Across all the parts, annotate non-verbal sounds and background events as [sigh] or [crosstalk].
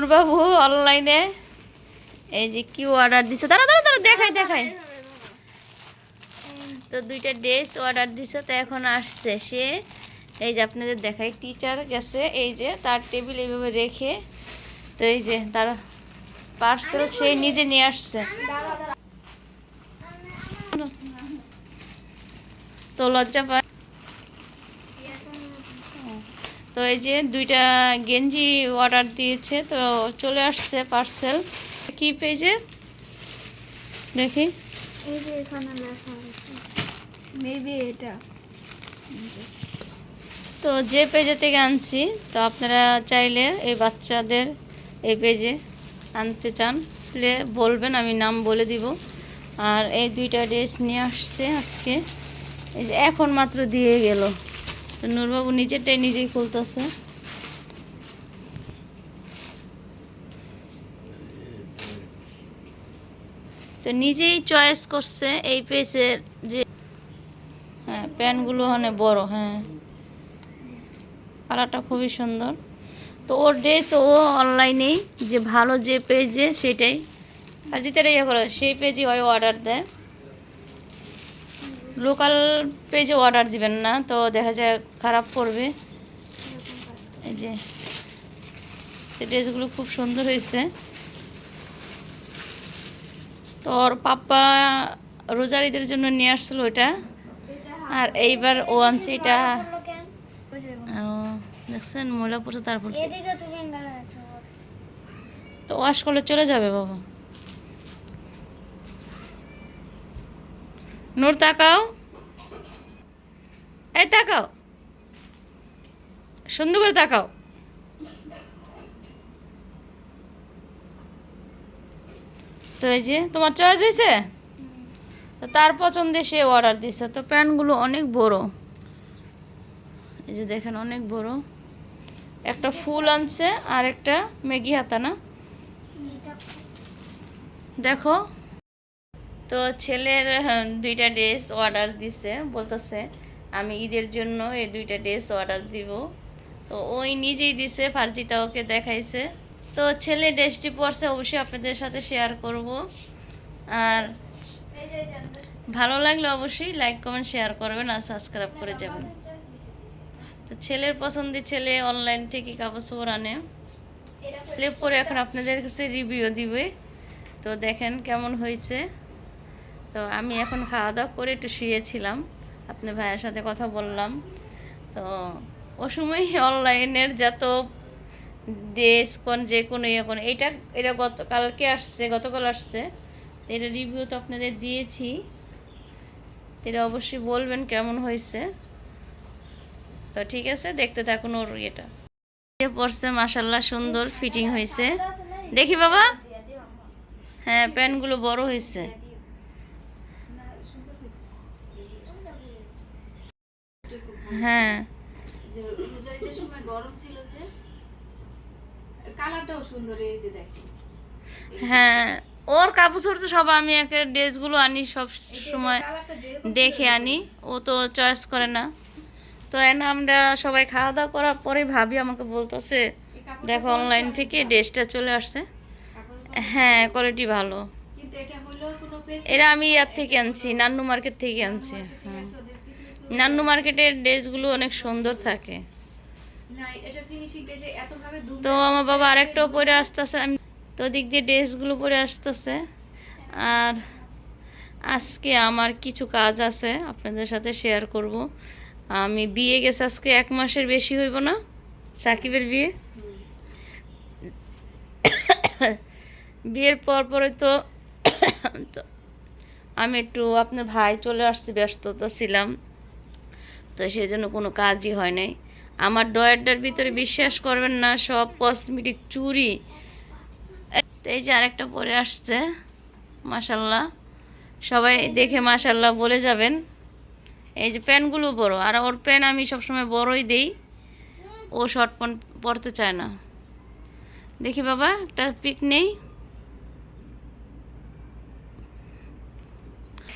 নূরবাবু অনলাইনে এই যে কি অর্ডার দিছে। দাঁড়া দাঁড়া দাঁড়া দেখাই দেখাই। তো দুইটা ড্রেস অর্ডার দিছে, তো এখন আসছে সে। এই যে আপনাদের দেখাই টিচার গেছে, এই যে তার টেবিল এইভাবে রেখে। তো এই যে তার পার্সেল সে নিজে নিয়ে আসছে। তো লজ্জা পায় তো এই যে দুইটা গেঞ্জি অর্ডার দিয়েছে তো চলে আসছে পার্সেল কি পেয়েছে দেখি। এই যে এখানে লেখা আছে। মেবি এটা। তো যে পেজে থেকে আনছি তো আপনারা চাইলে এই বাচ্চাদের এই পেজে আনতে চান। প্লে বলবেন আমি নাম বলে দিব। আর এই দুইটা ড্রেস নিয়ে আসছে আজকে। এই যে এখন মাত্র দিয়ে গেল। তো নূরবাবু নিজেরটাই নিজেই খুলতেছে। তো নিজেই চয়েস করছে এই পেজের যে হ্যাঁ প্যান্টগুলো অনেক বড় হ্যাঁ। কালারটা খুবই সুন্দর। তো ওর ড্রেস ও অনলাইনেই যে ভালো যে পেজে সেটাই। আর যেটা ইয়ে করো, সেই পেজে হয় অর্ডার দেয়। লোকাল পেজে অর্ডার দিবেন না তো দেখা যায় খারাপ পড়বে। এই যে এই ড্রেসগুলো খুব সুন্দর হয়েছে। তো ওর পাপ্পা রোজারিদের জন্য নিয়ে আসছিল ওইটা। আর এইবার ও আনছে এটা। দেখছেন ময়লা পড়ছে তারপর তো ওয়াশ করলে চলে যাবে বাবা। নূর তাকাও। এই তাকাও। সুন্দর করে তাকাও। তো এই যে, তোমার চয়েস হয়েছে? তার পছন্দে সে অর্ডার দিছে। তো প্যান্টগুলো অনেক বড়। এই যে দেখেন, অনেক বড়। একটা ফুল আনছে আর একটা ম্যাগি হাতা, না? দেখো। তো ছেলের হ্যাঁ, দুইটা ড্রেস অর্ডার দিছে বলতেছে আমি ঈদের জন্য এই দুইটা ড্রেস অর্ডার দিব। তো ওই নিজেই দিছে ফার্জিতা ওকে দেখাইছে। তো ছেলে ড্রেসটি পরছে অবশ্যই আপনাদের সাথে শেয়ার করব। আর ভালো লাগলে অবশ্যই লাইক কমেন্ট শেয়ার করবেন আর সাবস্ক্রাইব করে যাবেন। তো ছেলের পছন্দের ছেলে অনলাইন থেকে কাপড় চোপড় আনে। পরে এখন আপনাদের কাছে রিভিউ দিবে। তো দেখেন কেমন হয়েছে। তো আমি এখন খাওয়া দাওয়া করে একটু শুয়েছিলাম। আপনার ভাইয়ের সাথে কথা বললাম। তো ও সময় অনলাইনের যত ড্রেস কোন, যে কোনো ইয়ে কোন, এইটা, এটা গতকালকে আসছে, গতকাল আসছে। তো এটা রিভিউ তো আপনাদের দিয়েছি। তো এটা অবশ্যই বলবেন কেমন হয়েছে। তো ঠিক আছে, দেখতে থাকুন ওর ইয়েটা। পড়ছে মাসাল্লাহ সুন্দর ফিটিং হয়েছে। দেখি বাবা। হ্যাঁ প্যান্টগুলো বড় হয়েছে। হ্যাঁ। যে রোজারিদের সময় গরম ছিল যে কালারটাও সুন্দর এই যে দেখো হ্যাঁ ওর কাপড় তো সব আমি একে ড্রেসগুলো আনি সব সময় দেখে আনি ও তো চয়েস করে না। তো এখন আমরা সবাই খাওয়া দাওয়া করার পরে ভাবি আমাকে বলতেছে দেখো অনলাইন থেকে ড্রেসটা চলে আসছে। হ্যাঁ কোয়ালিটি ভালো। এটা এরা আমি ইয়ার থেকে আনছি নান্নু মার্কেট থেকে আনছি হ্যাঁ। নান্নু মার্কেটের ড্রেসগুলো অনেক সুন্দর থাকে। তো আমার বাবা আরেকটাও পরে আসতেছে আমি তো দিক দিয়ে ড্রেসগুলো পরে আসতেছে। আর আজকে আমার কিছু কাজ আছে আপনাদের সাথে শেয়ার করব। আমি বিয়ে গেছে আজকে এক মাসের বেশি হইব না সাকিবের বিয়ে। বিয়ের পর পরে তো তো আমি একটু আপনার ভাই চলে আসছি ব্যস্ততা ছিলাম। তো সেই জন্য কোনো কাজই হয় নাই। আমার ডয়ারটার ভিতরে বিশ্বাস করবেন না, সব কসমেটিক চুরি। এই যে আরেকটা পরে আসছে মাসাল্লাহ সবাই দেখে মাসাল্লাহ বলে যাবেন। এই যে প্যান্টগুলো বড়, আর ওর প্যান্ট আমি সবসময় বড়ই দেই। ও শর্ট প্যান্ট পরতে চায় না। দেখি বাবা, একটা পিক নেই।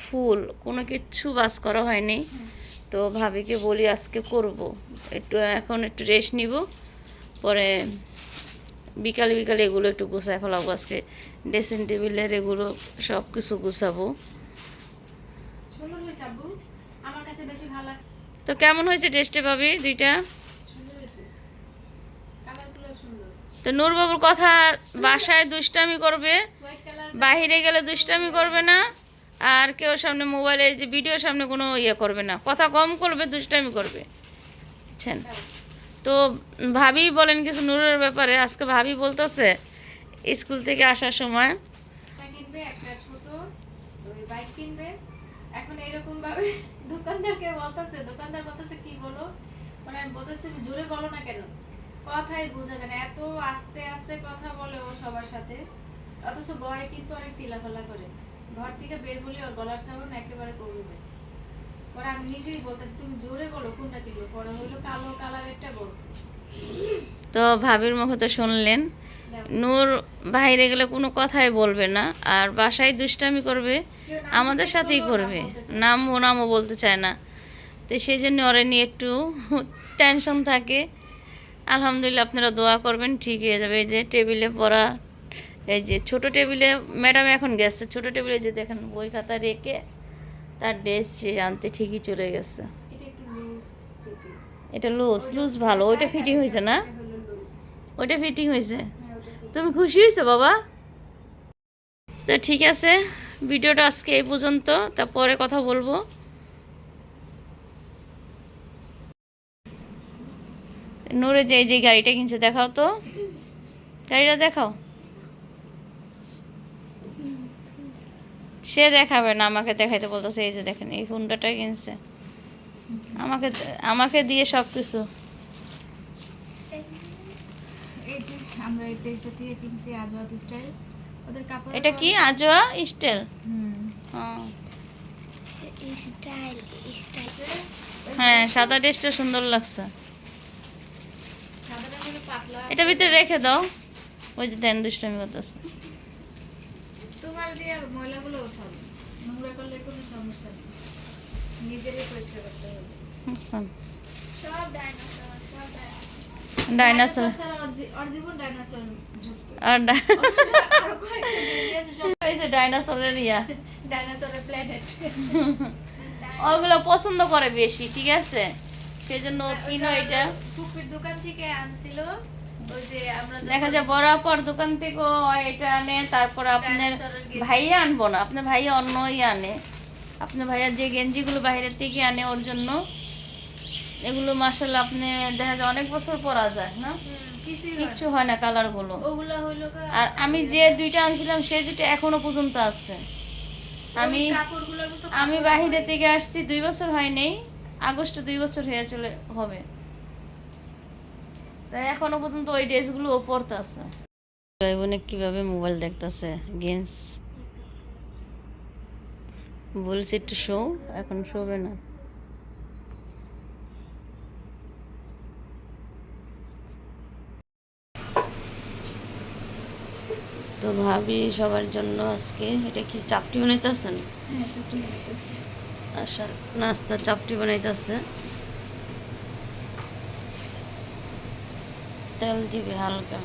ফুল, কোনো কিচ্ছু বাস করা হয়নি। তো ভাবিকে বলি আজকে করব। একটু এখন একটু রেস্ট নিব, পরে বিকালে বিকালে এগুলো একটু গুছায় ফেলাবো। আজকে ড্রেসিং টেবিলের এগুলো সব কিছু গুছাবো। তো কেমন হয়েছে ড্রেসটা পাবি দুইটা? তো নূরবাবুর কথা বাসায় দুষ্টামি করবে বাইরে গেলে দুষ্টামি করবে না? আর কেউ সামনে মোবাইলে যে ভিডিও সামনে কোনো ইয়ে করবে না। কথা কম করবে, দুষ্টামি করবে। বুঝছেন? তো ভাবি বলেন কিছু নূরের ব্যাপারে। আজকে ভাবি বলতেছে, স্কুল থেকে আসার সময় একটা বাইক কিনবে। এখন [laughs] দোকানদারকে দোকানদার বলো? মানে জোরে বলো না কেন? কথাই বোঝা যায় না। এত আস্তে আস্তে কথা বলে ও সবার সাথে। অথচ ঘরে কিন্তু অনেক চিলাফালা করে। ঘর থেকে বের হলে ওর গলার সাউন্ড একেবারে কমে যায়। পরে আমি নিজেই বলতেছি তুমি জোরে বলো কোনটা কিনবো পরে হলো কালো কালারেরটা বলছে তো ভাবির মুখে তো শুনলেন। নূর বাইরে গেলে কোনো কথাই বলবে না আর বাসায় দুষ্টামি করবে আমাদের সাথেই করবে। নাম ও নামও নামও বলতে চায় না। তো সেই জন্য ওরা নিয়ে একটু টেনশন থাকে। আলহামদুলিল্লাহ আপনারা দোয়া করবেন ঠিক হয়ে যাবে। এই যে টেবিলে পড়া এই যে ছোট টেবিলে ম্যাডাম এখন গেছে ছোট টেবিলে যে দেখেন বই খাতা রেখে তার ড্রেস সে আনতে ঠিকই চলে গেছে। এটা লুজ লুজ ভালো ওইটা ফিটিং হয়েছে না? ওইটা ফিটিং হয়েছে? হ্যাঁ। তুমি খুশি হয়েছো বাবা? তো ঠিক আছে ভিডিওটা আজকে এই পর্যন্ত তারপরে কথা বলব। নূরে যে এই যে গাড়িটা কিনছে দেখাও তো। গাড়িটা দেখাও। সে দেখাবে না আমাকে দেখাইতে বলতেছে এই যে দেখেন এই হুন্ডাটা কিনছে। আমাকে আমাকে দিয়ে সব কিছু এই যে আমরা এই পেজটা থেকে কিনছি আজওয়াত স্টাইল ওদের কাপড় এটা কি? হুম। হ্যাঁ স্টাইল স্টাইল হ্যাঁ সাদা ড্রেসটা সুন্দর লাগছে। এটা ভিতরে রেখে দাও। ওই যে দেন দুষ্টামি করতেছে। তোমার দিয়ে ময়লাগুলো ওঠাবো। নোংরা করলে কোনো সমস্যা নেই। নিজেরই পরিষ্কার করতে হবে। সব ডাইনোসর সব ডাইনোসর জীবন ডাইনোসর যুক্ত। আর হয়েছে [laughs] [laughs] ডাইনোসরের ইয়া। ডাইনোসরের প্ল্যানেট [laughs] ওগুলো পছন্দ করে বেশি ঠিক আছে? সেই জন্য ও কিনো এটা। টুপির দোকান থেকে আনছিল। দেখা যায় বরাবর দোকান থেকে এটা আনে তারপর আপনার ভাইয়া আনব না আপনার ভাইয়া অন্যই আনে। আপনার ভাইয়া যে গেঞ্জিগুলো বাইরের থেকে আনে ওর জন্য এগুলো মাসাল্লাহ আপনি দেখা যায় অনেক বছর পরা যায় না। কিচ্ছু হয় না কালারগুলো। আর আমি যে দুইটা আনছিলাম সেই দুইটা এখনও পর্যন্ত আছে। আমি আমি বাহিরে থেকে আসছি দুই বছর হয় নেই। আগস্টে দুই বছর হয়ে চলে হবে। তাই এখনও পর্যন্ত ওই ড্রেসগুলো ও পরতেছে। ভাই বোনে কীভাবে মোবাইল দেখতেছে? গেমস বলছে একটু শো এখন শোবে না। তো ভাবি সবার জন্য আজকে এটা কি চাপটি বানাইতেছেন? হ্যাঁ, আচ্ছা নাস্তা চাপটি বানাইতেছে। তেল দিবে হালকা।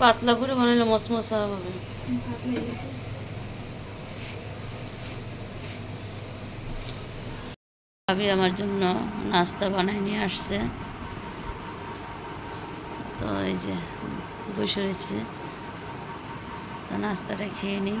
পাতলা করে বানাইলে মচমচা হবে। ভাবি আমার জন্য নাস্তা বানাই নিয়ে আসছে। তো এই যে বসে রয়েছে। তো নাস্তাটা খেয়ে নিই।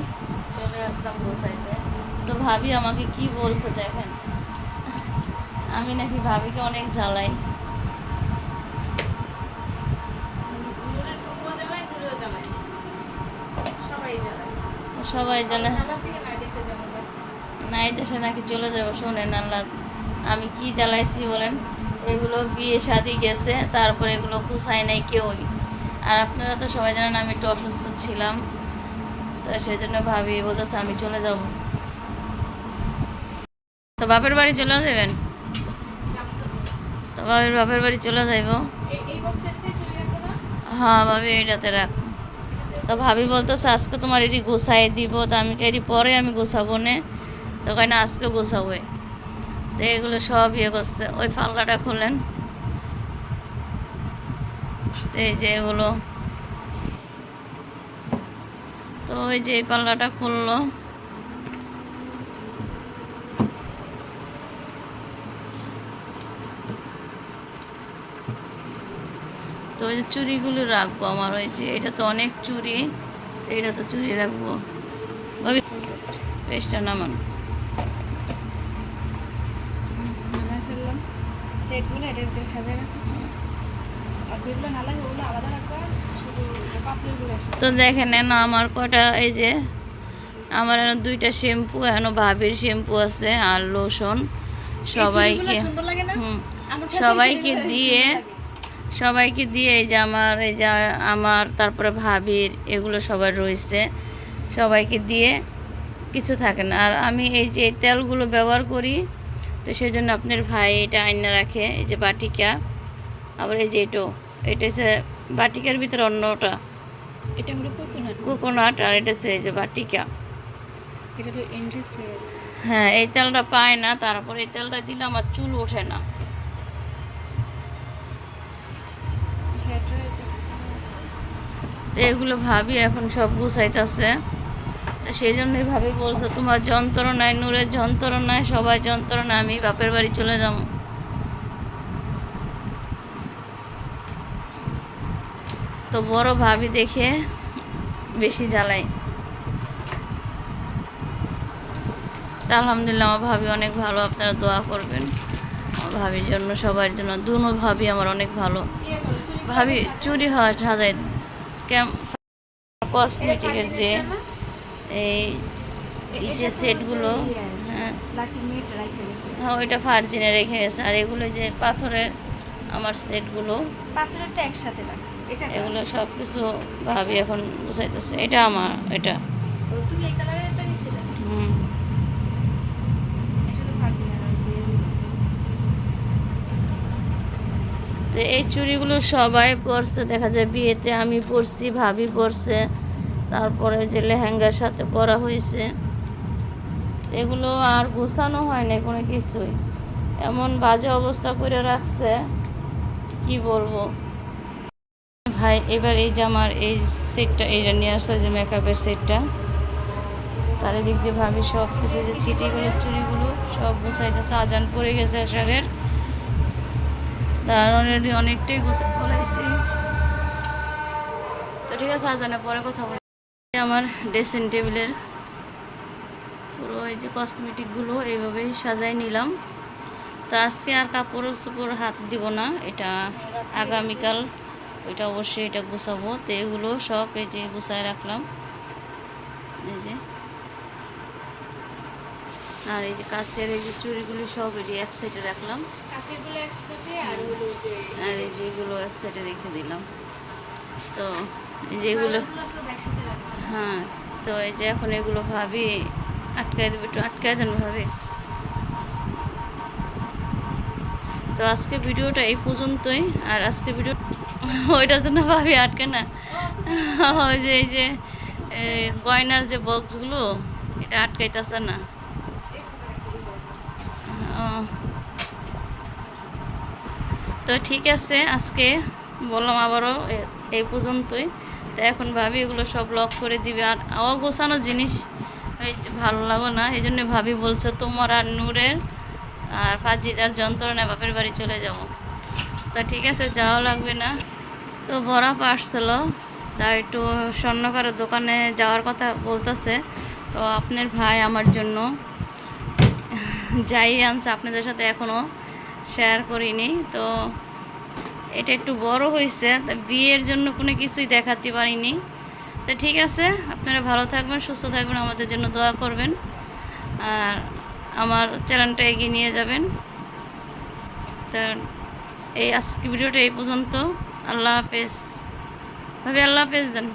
ভাবি আমাকে কি বলছে দেখেন। আমি নাকি ভাবিকে অনেক জ্বালাই। সবাই জ্বালায়। তো সবাই জ্বালায় জ্বালার থেকে না, দেশে নাকি চলে যাব শোনেন আল্লাহ আমি কি জ্বালাইছি বলেন। এগুলো বিয়ে শাদি গেছে তারপরে এগুলো গুছাই নাই কেউই। আর আপনারা তো সবাই জানেন আমি একটু অসুস্থ ছিলাম। তো সেই জন্য ভাবি বলতেছে আমি চলে যাব। তো বাপের বাড়ি চলে যাবেন? তো। বাপের বাপের বাড়ি চলে যাইব? হ্যাঁ ভাবি, এইটাতে রাখ। তো ভাবি বলতেছে, আজকে তোমার এটি গোছাই দিব, তো আমি এটি পরে আমি গোছাবো নে। তো কয়, না, আজকে গোছাবো তো এগুলো সব ইয়ে করছে। ওই ফাল্লাটা খুললেন তো এই যে এগুলো। তো ওই যে এই পাল্লাটা খুললো। তো ওই যে চুড়িগুলো রাখব আমার ওই যে এটা তো অনেক চুড়ি তো এটা তো চুড়ি রাখব। ভাবি পেস্টটা নামান। নামায় ফেললাম। সেটগুলো এটার ভিতরে সাজিয়ে রাখো আর যেগুলো না লাগে ওগুলো আলাদা রাখবা শুধু পাথরগুলো একসাথে তো দেখেন না আমার কটা এই যে আমার এখানে দুইটা শ্যাম্পু এখন ভাবির শ্যাম্পু আছে আর লোশন। সবাইকে সবাইকে দিয়ে। সবাইকে দিয়ে এই যে আমার এই যে আমার তারপরে ভাবির এগুলো সবার রয়েছে। সবাইকে দিয়ে কিছু থাকে না। আর আমি এই যে তেলগুলো ব্যবহার করি তো সেই জন্য আপনার ভাই এটা আইনা রাখে এই যে বাটিকা। আবার এই যে এটো এটা হচ্ছে বাটিকার ভিতরে অন্যটা। এটা হলো কোকোনাট কোকোনাট আর এটা হচ্ছে এই যে বাটিকা। এটা তো ইন্টারেস্ট হ্যাঁ এই তেলটা পায় না তারপর এই তেলটা দিলে আমার চুল ওঠে না। তো এগুলো ভাবি এখন সব গুছাইতেছে। তো সেই জন্যই ভাবি বলছে, তোমার যন্ত্রণায়, নূরের যন্ত্রণায় সবাই যন্ত্রণা আমি বাপের বাড়ি চলে যাব। তো বড় ভাবি দেখে বেশি জ্বালাই তা আলহামদুলিল্লাহ, আমার ভাবি অনেক ভালো, আপনারা দোয়া করবেন। আমার ভাবির জন্য, সবার জন্য, দুনো ভাবি আমার অনেক ভালো। ভাবি, চুরি হয় সাজাই কসমেটিকের যে এই যে সেটগুলো হ্যাঁ। হ্যাঁ ওইটা ফার্জিনে রেখে গেছে। আর এগুলো যে পাথরের আমার সেটগুলো পাথরেরটা একসাথে রাখ। এগুলো সব কিছু ভাবি এখন বুঝাইতেছে। এটা আমার এটা। তুমি এই কালারের একটা নিছিলে হুম এটা হলো ফার্জিনা দিয়ে দিবো। তো এই চুড়িগুলো সবাই পরছে, দেখা যায় বিয়েতে আমি পরছি, ভাবি পরছে, তারপরে যে লেহেঙ্গার সাথে পরা হয়েছে। এগুলো আর গোছানো হয় না কোনো কিছুই। এমন বাজে অবস্থা করে রাখছে, কি বলব? ভাই, এবার এই যে আমার এই সেটটা, এইটা নিয়ে আসলো যে মেকআপের সেটটা। তার দিক দিয়ে ভাবি সব কিছু যে ছিটিগুলো চুড়িগুলো সব গুছাইতেছে, আজান পড়ে গেছে আষাঢ়ের তার অলরেডি অনেকটাই গুছে ফলাইছি তো ঠিক আছে আজানে পরে কথা বলি আমার ড্রেসিং টেবিলের পুরো এই যে কসমেটিকগুলো এইভাবেই সাজাই নিলাম। তো আজকে আর কাপড় চোপড় হাত দিব না, এটা আগামীকাল ওইটা অবশ্যই এটা গুছাবো। তো এগুলো সব এই যে গুছায় রাখলাম। এই যে আর এই যে কাচের এই যে চুড়িগুলি সব এটি এক সাইডে রাখলাম। কাঁচেরগুলো একসাথে আর হলো যে আর এই যে এগুলো এক সাইডে রেখে দিলাম। তো এই যে এগুলো হ্যাঁ তো এই যে এখন এগুলো ভাবি আটকায় দেবে একটু আটকায় দেন ভাবি। তো আজকে ভিডিওটা এই পর্যন্তই আর আজকে ভিডিও [laughs] ওইটার জন্য ভাবি আটকে না। [laughs] ওই যে এই যে গয়নার যে বক্সগুলো এটা আটকাইতেছে না ও। তো ঠিক আছে, আজকে বললাম আবারও এই পর্যন্তই। তো এখন ভাবি এগুলো সব লক করে দিবে। আর অগোছানো জিনিস ভালো লাগো না, এই জন্য ভাবি বলছে তোমার আর নূরের আর ফাজিদার যন্ত্রণায় বাপের বাড়ি চলে যাব। তা ঠিক আছে, যাওয়া লাগবে না। তো বড়া পার্সেল তা একটু স্বর্ণকারের দোকানে যাওয়ার কথা বলতেছে। তো আপনার ভাই আমার জন্য যাই আনছে আপনাদের সাথে এখনও শেয়ার করিনি। তো এটা একটু বড় হয়েছে, তা বিয়ের জন্য কোনো কিছুই দেখাতে পারিনি। তো ঠিক আছে, আপনারা ভালো থাকবেন, সুস্থ থাকবেন, আমাদের জন্য দোয়া করবেন। আর আমার চ্যানেলটা এগিয়ে নিয়ে যাবেন। তা এই আজকে ভিডিওটা এই পর্যন্ত। আল্লাহ হাফেজ। ভাবি, আল্লাহ হাফেজ দেন।